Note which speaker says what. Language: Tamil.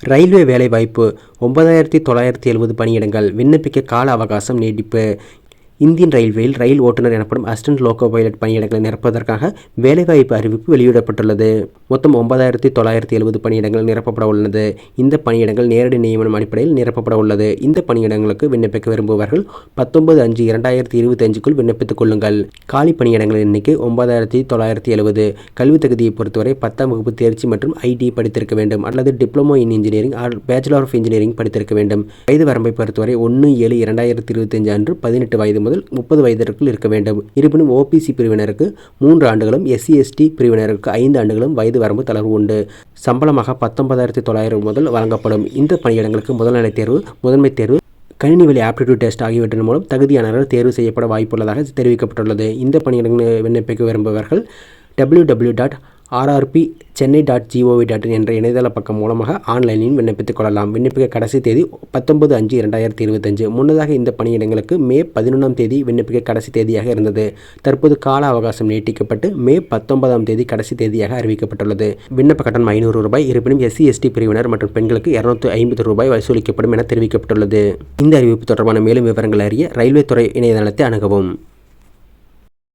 Speaker 1: ரயில்வே வேலைவாய்ப்பு. ஒன்பதாயிரத்தி தொள்ளாயிரத்தி எழுபது பணியிடங்கள் விண்ணப்பிக்க கால அவகாசம் நீட்டிப்பு. இந்தியன் ரயில்வேயில் ரயில் ஓட்டுநர் எனப்படும் அசிஸ்டன்ட் லோகோ பைலட் பணியிடங்களை நிரப்பதற்காக வேலைவாய்ப்பு அறிவிப்பு வெளியிடப்பட்டுள்ளது. மொத்தம் ஒன்பதாயிரத்தி தொள்ளாயிரத்தி எழுபது பணியிடங்கள் நிரப்பப்பட உள்ளது. இந்த பணியிடங்கள் நேரடி நியமனம் அடிப்படையில் நிரப்பப்பட உள்ளது. இந்த பணியிடங்களுக்கு விண்ணப்பிக்க விரும்புபவர்கள் பத்தொன்பது அஞ்சு இரண்டாயிரத்தி இருபத்தி அஞ்சுக்குள் விண்ணப்பித்துக் கொள்ளுங்கள். காலி பணியிடங்களின் எண்ணிக்கை ஒன்பதாயிரத்தி தொள்ளாயிரத்தி எழுபது. கல்வி தகுதியை பொறுத்தவரை பத்தாம் வகுப்பு தேர்ச்சி மற்றும் ஐடி படித்திருக்க வேண்டும் அல்லது diploma in engineering or bachelor of engineering படித்திருக்க வேண்டும். வயது வரம்பை பொறுத்தவரை ஒன்று ஏழு இரண்டாயிரத்தி இருபத்தஞ்சு அன்று பதினெட்டு வயது முதல் முப்பது வயதிற்குள் இருக்க வேண்டும். இருப்பினும் ஓபிசி பிரிவினருக்கு மூன்று ஆண்டுகளும் எஸ்சி எஸ்டி பிரிவினருக்கு ஐந்து ஆண்டுகளும் வயது வரம்பு தளர்வு உண்டு. சம்பளமாக பத்தொன்பதாயிரத்தி தொள்ளாயிரம் முதல் வழங்கப்படும். இந்த பணியிடங்களுக்கு முதல்நிலை தேர்வு முதன்மை தேர்வு கணினி வழி ஆப்டிடியூட் டெஸ்ட் ஆகியவற்றின் மூலம் தகுதியானவர்கள் தேர்வு செய்யப்பட வாய்ப்புள்ளதாக தெரிவிக்கப்பட்டுள்ளது. இந்த பணியிடங்கள் விண்ணப்பிக்க விரும்புபவர்கள் W W dot RRB Chennai dot gov dot in என்ற இணையதள பக்கம் மூலமாக ஆன்லைனில் விண்ணப்பித்துக் கொள்ளலாம். விண்ணப்பிக்க கடைசி தேதி பத்தொன்பது அஞ்சு இரண்டாயிரத்தி இருபத்தஞ்சு. முன்னதாக இந்த பணியிடங்களுக்கு மே பதினொன்றாம் தேதி விண்ணப்பிக்க கடைசி தேதியாக இருந்தது. தற்போது கால அவகாசம் நீட்டிக்கப்பட்டு மே பத்தொன்பதாம் தேதி கடைசி தேதியாக அறிவிக்கப்பட்டுள்ளது. விண்ணப்ப கட்டணம் ஐநூறு ரூபாய் இருப்பினும் எஸ்சி எஸ்டி பிரிவினர் மற்றும் பெண்களுக்கு இருநூத்தி ஐம்பது ரூபாய் வசூலிக்கப்படும் என தெரிவிக்கப்பட்டுள்ளது. இந்த அறிவிப்பு தொடர்பான மேலும் விவரங்கள் அறிய ரயில்வே துறை இணையதளத்தை அணுகவும்.